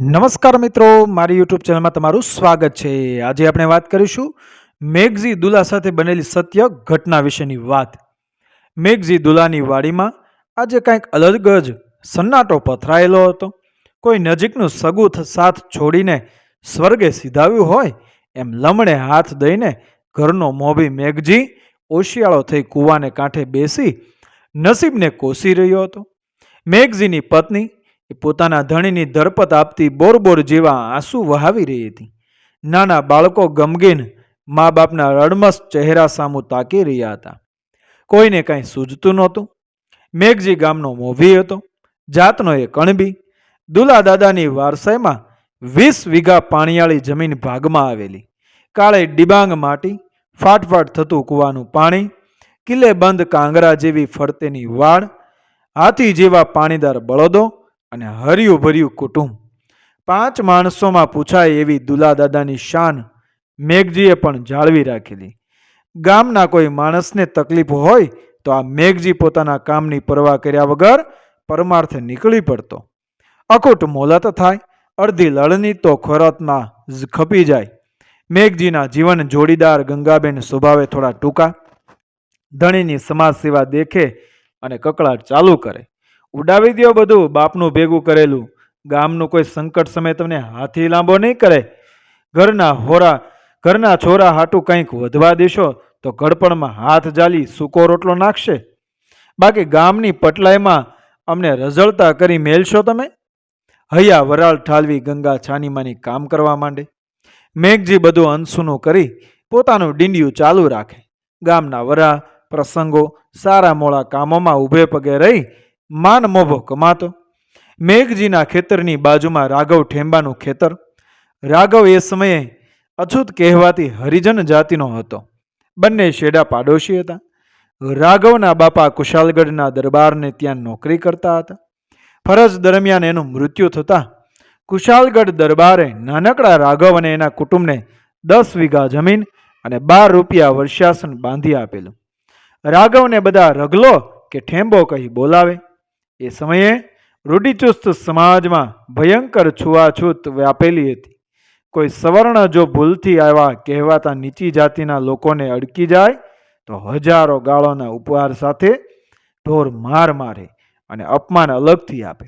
નમસ્કાર મિત્રો, મારી યુટ્યુબ ચેનલમાં તમારું સ્વાગત છે. આજે આપણે વાત કરીશું મેઘજી દુલા સાથે બનેલી સત્ય ઘટના વિશેની વાત. મેઘજી દુલાની વાડીમાં આજે કાંઈક અલગ જ સન્નાટો પથરાયેલો હતો. કોઈ નજીકનું સગું સાથ છોડીને સ્વર્ગે સીધાવ્યું હોય એમ લમણે હાથ દઈને ઘરનો મોભી મેઘજી ઓશિયાળો થઈ કૂવાને કાંઠે બેસી નસીબને કોસી રહ્યો હતો. મેઘજીની પત્ની એ પોતાના ધણીની ધરપત આપતી બોરબોર જેવા આંસુ વહાવી રહી હતી. નાના બાળકો ગમગીન મા બાપના રડમસ ચહેરા સામું તાકી રહ્યા હતા. કોઈને કાંઈ સૂઝતું નહોતું. મેઘજી ગામનો મોભી હતો. જાતનો એ કણબી. દુલા દાદાની વારસાઈમાં વીસ વીઘા પાણીયાળી જમીન ભાગમાં આવેલી. કાળે ડિબાંગ માટી, ફાટફાટ થતું કૂવાનું પાણી, કિલ્લે બંધ કાંગરા જેવી ફરતેની વાડ હાથી જેવા પાણીદાર બળદો અને હર્યું ભર્યું કુટુંબ. પાંચ માણસોમાં પૂછાય એવી દુલા દાદાની શાન મેઘજીએ પણ જાળવી રાખેલી. ગામના કોઈ માણસને તકલીફ હોય તો આ મેઘજી પોતાના કામની પરવા કર્યા વગર પરમાર્થે નીકળી પડતો. અખૂટ મોલત થાય, અડધી લડની તો ખોરાતમાં ખપી જાય. મેઘજીના જીવન જોડીદાર ગંગાબેન સ્વભાવે થોડા ટૂંકા. ધણીની સમાજ સેવા દેખે અને કકળાટ ચાલુ કરે. ઉડાવી દ્યો બધું, બાપનું ભેગું કરેલું. ગામનું કોઈ સંકટ સમય તમને હાથી લાંબો નહીં કરે. ઘરના હોરા, ઘરના છોરા હાટું કંઈક વધવા દેશો, તો ગડપણમાં હાથ જાલી સૂકો રોટલો નાખશે. બાકી ગામની પટલાઈમાં અમને રઝળતા કરી મેલશો તમે? હૈયા વરાળ ઠાલવી ગંગા છાનીમાની કામ કરવા માંડે. મેઘજી બધું અનસુનું કરી પોતાનું ડીંડિયું ચાલુ રાખે. ગામના વરા, પ્રસંગો, સારા મોળા કામોમાં ઊભે પગે રહી માન મોભો કમાતો. મેઘજીના ખેતરની બાજુમાં રાઘવ ઠેંબાનું ખેતર. રાઘવ એ સમયે અછૂત કહેવાતી હરિજન જાતિનો હતો. બંને શેડા પાડોશી હતા. રાઘવના બાપા કુશાલગઢના દરબારને ત્યાં નોકરી કરતા હતા. ફરજ દરમિયાન એનું મૃત્યુ થતાં કુશાલગઢ દરબારે નાનકડા રાઘવ અને એના કુટુંબને દસ વીઘા જમીન અને બાર રૂપિયા વર્ષાસન બાંધી આપેલું. રાઘવને બધા રગલો કે ઠેંબો કહી બોલાવે. એ સમયે રૂઢિચુસ્ત સમાજમાં ભયંકર છૂઆછૂત વ્યાપેલી હતી. કોઈ સવર્ણ જો ભૂલથી આવ્યા કહેવાતા નીચી જાતિના લોકોને અડકી જાય, તો હજારો ગાળોના ઉપહાર સાથે ઢોર માર મારે અને અપમાન અલગથી આપે.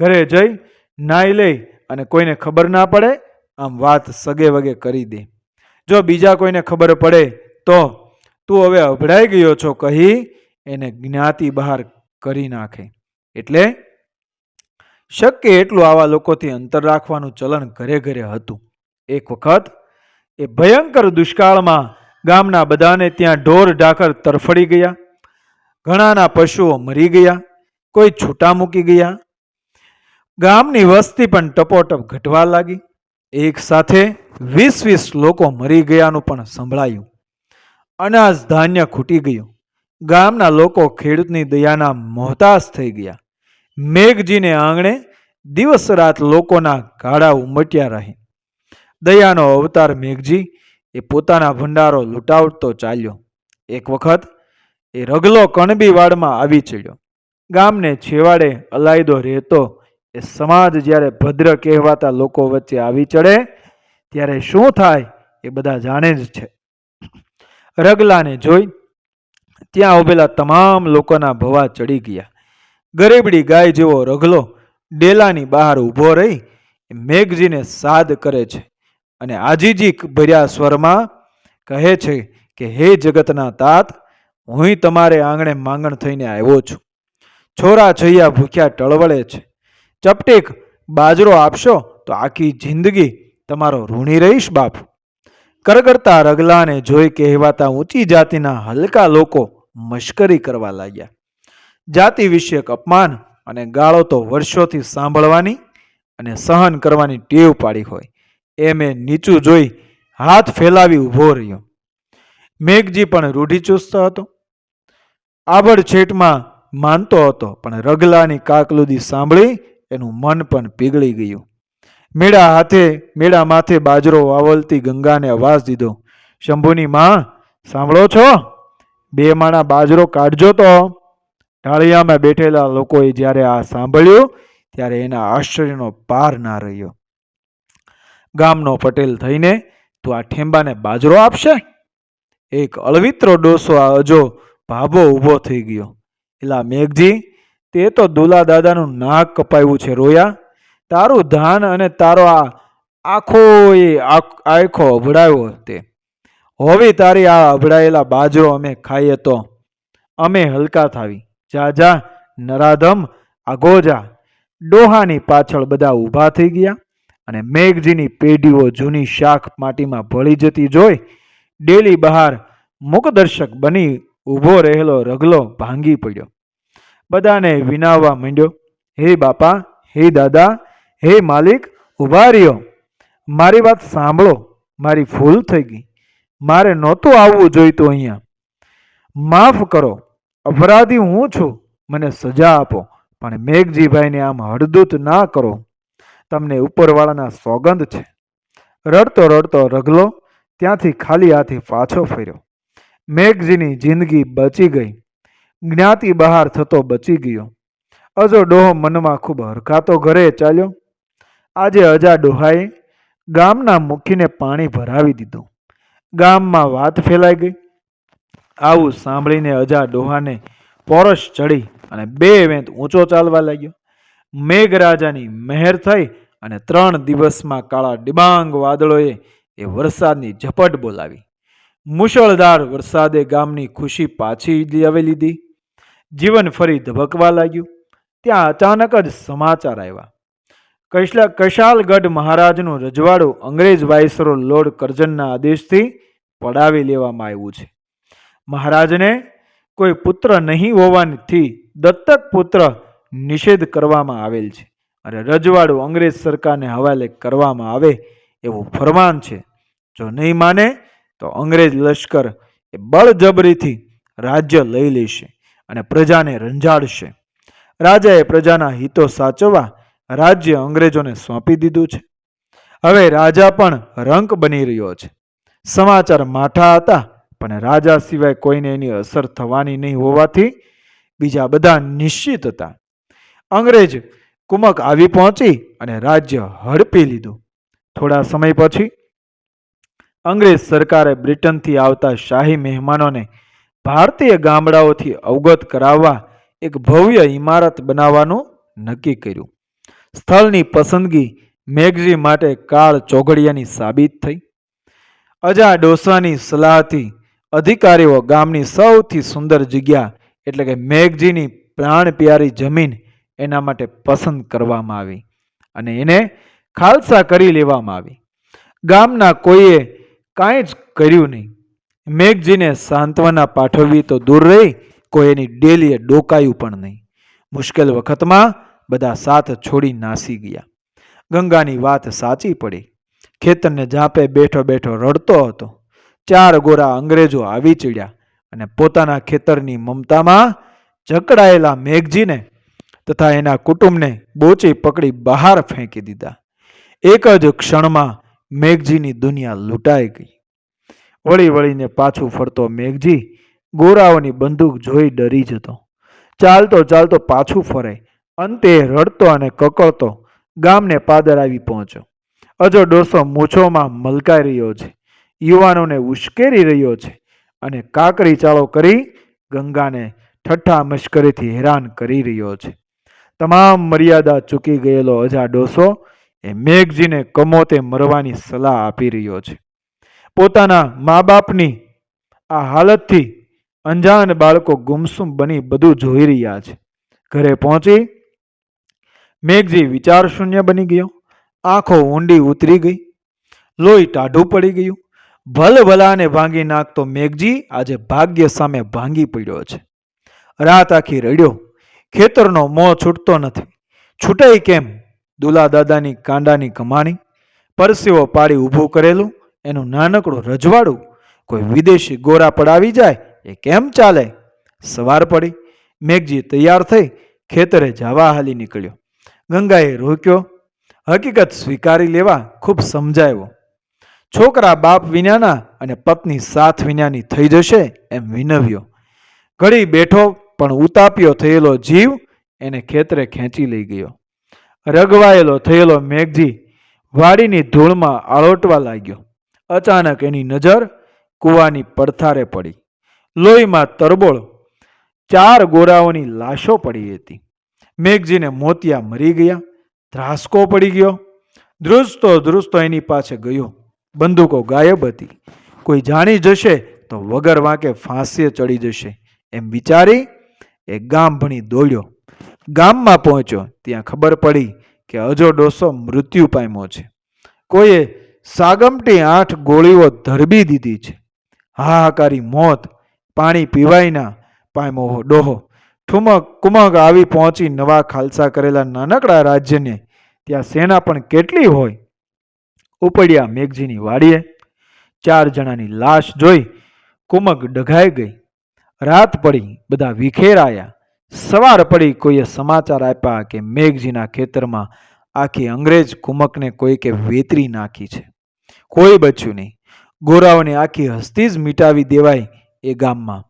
ઘરે જઈ નાઈ લઈ અને કોઈને ખબર ના પડે, આમ વાત સગે વગે કરી દે. જો બીજા કોઈને ખબર પડે, તો તું હવે અભડાઈ ગયો છો કહી એને જ્ઞાતિ બહાર કરી નાખે. એટલે શક્ય એટલું આવા લોકોથી અંતર રાખવાનું ચલણ ઘરે ઘરે હતું. એક વખત એ ભયંકર દુષ્કાળમાં ગામના બધાને ત્યાં ઢોર ઢાકર તરફડી ગયા. ઘણાના પશુઓ મરી ગયા. કોઈ છૂટા મૂકી ગયા. ગામની વસ્તી પણ ટપોટપ ઘટવા લાગી. એક સાથે વીસ વીસ લોકો મરી ગયાનું પણ સંભળાયું. અનાજ ધાન્ય ખૂટી ગયું. ગામના લોકો ખેડૂતની દયાના મોહતાજ થઈ ગયા. મેઘજીને આંગણે દિવસ રાત લોકોના ગાળા ઉમટ્યા રહી. દયાનો અવતાર મેઘજી એ પોતાના ભંડારો લૂંટાવતો ચાલ્યો. એક વખત એ રગલો કણબીવાડમાં આવી ચડ્યો. ગામને છેવાડે અલાયદો રહેતો એ સમાજ જ્યારે ભદ્ર કહેવાતા લોકો વચ્ચે આવી ચડે, ત્યારે શું થાય એ બધા જાણે જ છે. રગલાને જોઈ ત્યાં ઉભેલા તમામ લોકોના ભવા ચડી ગયા. ગરીબડી ગાય જેવો રગલો ડેલાની બહાર ઊભો રહી મેઘજીને સાદ કરે છે અને આજીજી ભર્યા સ્વરમાં કહે છે કે, હે જગતના તાત, હું તમારે આંગણે માંગણ થઈને આવ્યો છું. છોરા છૈયા ભૂખ્યા ટળવળે છે. ચપટીક બાજરો આપશો તો આખી જિંદગી તમારો ઋણી રહીશ બાપ. કરગરતા રગલાને જોઈ કહેવાતા ઊંચી જાતિના હલકા લોકો મશ્કરી કરવા લાગ્યા. જાતિ વિષયક અપમાન અને ગાળો તો વર્ષોથી સાંભળવાની અને સહન કરવાની ટેવ પાડી હોય. એમ એ નીચું જોઈ હાથ ફેલાવી ઊભો રહ્યો. મેઘજી પણ રૂઢિચુસ્ત હતો. આબડછેટમાં માનતો હતો, પણ રગલાની કાકલુદી સાંભળી એનું મન પણ પીગળી ગયું. મેળા હાથે, મેળા માથે બાજરો વાવલતી ગંગાને અવાજ દીધો, શંભુની માં, સાંભળો છો? બે માણા બાજરો કાઢજો તો. ઢાળિયામાં બેઠેલા લોકોએ જ્યારે આ સાંભળ્યું, ત્યારે એના આશ્ચર્યનો પાર ના રહ્યો. ગામનો પટેલ થઈને, તું આ ઠેંબાને બાજરો આપશે? એક અળવિત્રો ડોસો અજો ભાભો ઊભો થઈ ગયો. એલા મેઘજી, તે તો દુલા દાદાનું નાક કપાયું છે રોયા. તારું ધાન અને તારો આ આખો એ આખો અભડાયો તે. હોવી તારી આ અભડાયેલા બાજરો અમે ખાઈએ તો અમે હલકા થાવી. જા જા નરાધમ, આગોજા. ડોહાની પાછળ બધા ઊભા થઈ ગયા અને મેઘજીની પેઢીઓ જૂની શાખ માટીમાં ભળી જતી જોઈ ડેલી બહાર મુકદર્શક બની ઊભો રહેલો રગલો ભાંગી પડ્યો. બધાને વિનાવવા માંડ્યો, હે બાપા, હે દાદા, હે માલિક, ઊભા રહ્યો. મારી વાત સાંભળો, મારી ભૂલ થઈ ગઈ. મારે નહોતું આવવું જોઈતું અહીંયા. માફ કરો અપરાધી હું છું, મને સજા આપો, પણ મેઘજીભાઈને આમ હળદૂત ના કરો. તમને ઉપરવાળાના સોગંદ છે. રડતો રડતો રગલો ત્યાંથી ખાલી હાથી પાછો ફર્યો. મેઘજીની જિંદગી બચી ગઈ. જ્ઞાતિ બહાર થતો બચી ગયો. અજો ડોહો મનમાં ખૂબ હરખાતો ઘરે ચાલ્યો. આજે અજા ડોહાએ ગામના મુખીને પાણી ભરાવી દીધું. ગામમાં વાત ફેલાઈ ગઈ. આવું સાંભળીને અજા ડોહાને પોરસ ચડી અને બે વેંત ઊંચો ચાલવા લાગ્યો. મેઘરાજાની મહેર થઈ અને ત્રણ દિવસમાં કાળા ડિબાંગ વાદળોએ એ વરસાદની ઝપટ બોલાવી. મુશળધાર વરસાદે ગામની ખુશી પાછી લાવી લીધી. જીવન ફરી ધબકવા લાગ્યું. ત્યાં અચાનક જ સમાચાર આવ્યા. કૈશલા કશાલગઢ મહારાજનું રજવાડું અંગ્રેજ વાઇસરો લોર્ડ કરજનના આદેશથી પડાવી લેવામાં આવ્યું છે. મહારાજને કોઈ પુત્ર નહીં હોવાથી દત્તક પુત્ર નિષેધ કરવામાં આવેલ છે. અને રજવાડું અંગ્રેજ સરકારને હવાલે કરવામાં આવે એવું ફરમાન છે. જો નહીં માને, તો અંગ્રેજ લશ્કર એ બળજબરીથી રાજ્ય લઈ લેશે અને પ્રજાને રંજાડશે. રાજાએ પ્રજાના હિતો સાચવવા રાજ્ય અંગ્રેજોને સોંપી દીધું છે. હવે રાજા પણ રંક બની રહ્યો છે. સમાચાર માઠા હતા. પણ રાજા સિવાય કોઈને એની અસર થવાની નહીં હોવાથી બીજા બધા નિશ્ચિત હતા. અંગ્રેજ કુમક આવી પહોંચી અને રાજ્ય હડપી લીધું. થોડા સમય પછી અંગ્રેજ સરકારે બ્રિટનથી આવતા શાહી મહેમાનોને ભારતીય ગામડાઓથી અવગત કરાવવા એક ભવ્ય ઇમારત બનાવવાનું નક્કી કર્યું. સ્થળની પસંદગી મેઘજી માટે કાળ ચોઘડિયાની સાબિત થઈ. અજા ડોસાની સલાહથી અધિકારીઓ ગામની સૌથી સુંદર જગ્યા, એટલે કે મેઘજીની પ્રાણ પ્યારી જમીન, એના માટે પસંદ કરવામાં આવી અને એને ખાલસા કરી લેવામાં આવી. ગામના કોઈએ કાંઈ જ કર્યું નહીં. મેઘજીને સાંત્વના પાઠવવી તો દૂર રહી, કોઈ એની ડેલીએ ડોકાયું પણ નહીં. મુશ્કેલ વખતમાં બધા સાથ છોડી નાસી ગયા. ગંગાની વાત સાચી પડી. ખેતરને જાપે બેઠો બેઠો રડતો હતો. ચાર ગોરા અંગ્રેજો આવી ચડ્યા અને પોતાના ખેતરની મમતામાં જકડાયેલા મેઘજીને તથા એના કુટુંબને બોચી પકડી બહાર ફેંકી દીધા. એક જ ક્ષણમાં મેઘજીની દુનિયા લૂંટાઈ ગઈ. વળી વળીને પાછું ફરતો મેઘજી ગોરાઓની બંદૂક જોઈ ડરી જતો. ચાલતો ચાલતો પાછું ફરે. અંતે રડતો અને કકળતો ગામને પાદર આવી પહોંચ્યો. અજો ડોસો મૂછોમાં મલકાઈ રહ્યો છે. યુવાનોને ઉશ્કેરી રહ્યો છે અને કાકરી ચાળો કરી ગંગાને ઠઠ્ઠા મશ્કરીથી હેરાન કરી રહ્યો છે. તમામ મર્યાદા ચૂકી ગયેલો અજા ડોસો એ મેઘજીને કમોતે મરવાની સલાહ આપી રહ્યો છે. પોતાના મા બાપની આ હાલતથી અંજાન બાળકો ગુમસુમ બની બધું જોઈ રહ્યા છે. ઘરે પહોંચી મેઘજી વિચાર શૂન્ય બની ગયો. આંખો ઊંડી ઉતરી ગઈ. લોહી ટાઢું પડી ગયું. ભલ ભલાને ભાંગી નાખતો મેઘજી આજે ભાગ્ય સામે ભાંગી પડ્યો છે. રાત આખી રડ્યો. ખેતરનો મોં છૂટતો નથી. છૂટાઈ કેમ? દુલા દાદાની કાંડાની કમાણી. પરસેવો પાડી ઊભું કરેલું. એનું નાનકડું રજવાડું. કોઈ વિદેશી ગોરા પડાવી જાય એ કેમ ચાલે? સવાર પડી. મેઘજી તૈયાર થઈ ખેતરે જવા હાલી નીકળ્યો. ગંગાએ રોક્યો. હકીકત સ્વીકારી લેવા ખૂબ સમજાવ્યો છોકરા બાપ વિનાના અને પત્ની સાથ વિનાની થઈ જશે એમ વિનવ્યો. ઘડી બેઠો પણ ઉતાપ્યો થયેલો જીવ એને ખેતરે ખેંચી લઈ ગયો. રગવાયેલો થયેલો મેઘજી વાડીની ધૂળમાં આળોટવા લાગ્યો. અચાનક એની નજર કૂવાની પડથારે પડી. લોહીમાં તરબોળ, ચાર ગોરાઓની લાશો પડી હતી. મેઘજીને મોતિયા મરી ગયા, ધ્રાસકો પડી ગયો. ધ્રુજતો ધ્રુજતો એની પાસે ગયો. બંદૂકો ગાયબ હતી. કોઈ જાણી જશે તો વગર વાંકે ફાંસીએ ચડી જશે. એમ વિચારી એ ગામ ભણી દોડ્યો. ગામમાં પહોંચ્યો. ત્યાં ખબર પડી કે અજો ડોસો મૃત્યુ પામ્યો છે. કોઈએ સાગમટી આઠ ગોળીઓ ધરબી દીધી છે. હાહાકારી મોત, પાણી પીવાયના પામ્યો ડોહો. ઠુમક કુમક આવી પહોંચી નવા ખાલસા કરેલા નાનકડા રાજ્યને. ત્યાં સેના પણ કેટલી હોય? ઉપડ્યા મેઘજીની વાડીએ ચાર જણાની લાશ જોઈ કુમક ડઘાઈ ગઈ. રાત પડી, બધા વિખેરાયા સવાર પડી, કોઈએ સમાચાર આપ્યા કે મેઘજીના ખેતરમાં આખી અંગ્રેજ કુમકને કોઈકે વેતરી નાખી છે. કોઈ બચ્યું નહીં. ગોરાઓને આખી હસ્તી જ મિટાવી દેવાય એ ગામમાં.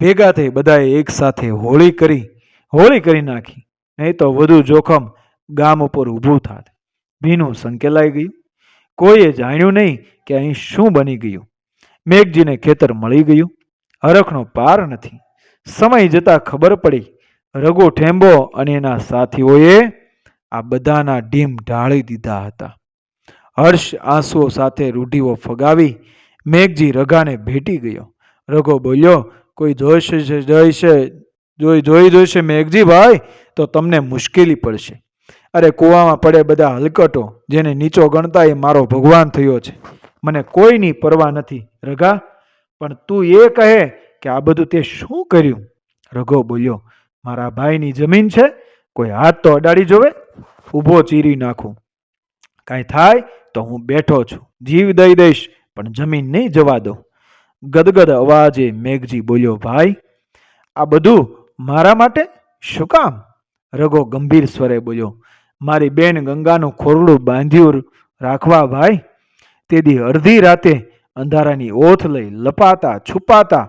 ભેગા થઈ બધાએ એકસાથે હોળી કરી હોળી કરી નાખી. નહીં તો વધુ જોખમ ગામ ઉપર ઊભું થાત. ભીનું સંકેલાઈ ગયું. કોઈએ જાણ્યું નહીં કે અહીં શું બની ગયું. મેઘજીને ખેતર મળી ગયું. હરખનો પાર નથી. સમય જતાં ખબર પડી. રઘુ ઠેંબો અને એના સાથીઓએ આ બધાના ઢીમ ઢાળી દીધા હતા. હર્ષ આંસુઓ સાથે રૂઢીઓ ફગાવી મેઘજી રઘાને ભેટી ગયો. રઘો બોલ્યો, કોઈ જોઈશે જોઈશે, જોઈ જોઈ જોઈશે મેઘજી ભાઈ, તો તમને મુશ્કેલી પડશે. અરે કૂવામાં પડે બધા હલકટો, જેને નીચો ગણતા એ મારો ભગવાન થયો છે. મને કોઈની પરવા નથી, રઘા, પણ તું એ કહે કે આ બધું તે શું કર્યું? રઘો બોલ્યો, મારા ભાઈની જમીન છે, કોઈ હાથ તો અડાડી જોવે? ઊભો ચીરી નાખું. કાંઈ થાય તો હું બેઠો છું, જીવ દઈ દઈશ, પણ જમીન નહીં જવા દો ગદગદ અવાજે મેઘજી બોલ્યો, ભાઈ, આ બધું મારા માટે શું કામ? રઘો ગંભીર સ્વરે બોલ્યો મારી બેન ગંગાનું ખોરડું બાંધ્યું રાખવા ભાઈ તેથી અડધી રાતે અંધારાની ઓથ લઈ લપાતા, છુપાતા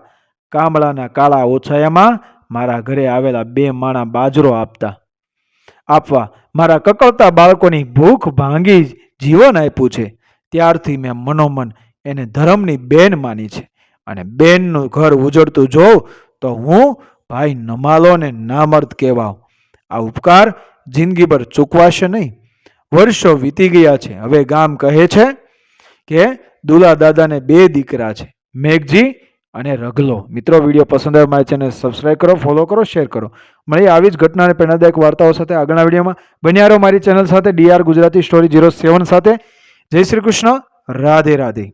કામળાના કાળા ઓછાયામાં મારા ઘરે આવેલા બે માણા બાજરો આપતા. આપવા મારા કકળતા બાળકોની ભૂખ ભાંગી જીવન આપ્યું છે. ત્યારથી મેં મનોમન એને ધર્મની બેન માની છે. અને બેનનું ઘર ઉજળતું જોઉં તો હું ભાઈ નમાલો ને નામર્દ કહેવાવ આ ઉપકાર જિંદગીભર ચૂકવાશે નહીં. વર્ષો વીતી ગયા છે. હવે ગામ કહે છે કે દુલા દાદાને બે દીકરા છે, મેઘજી અને રગલો મિત્રો, વીડિયો પસંદ આવે મારી ચેનલ સબસ્ક્રાઈબ કરો ફોલો કરો શેર કરો. મળી આવી જ ઘટના અને પ્રેરણાદાયક વાર્તાઓ સાથે આગળના વિડીયોમાં. બન્યા રહો મારી ચેનલ સાથે DR Gujarati story zero seven સાથે. જય શ્રી કૃષ્ણ. રાધે રાધે.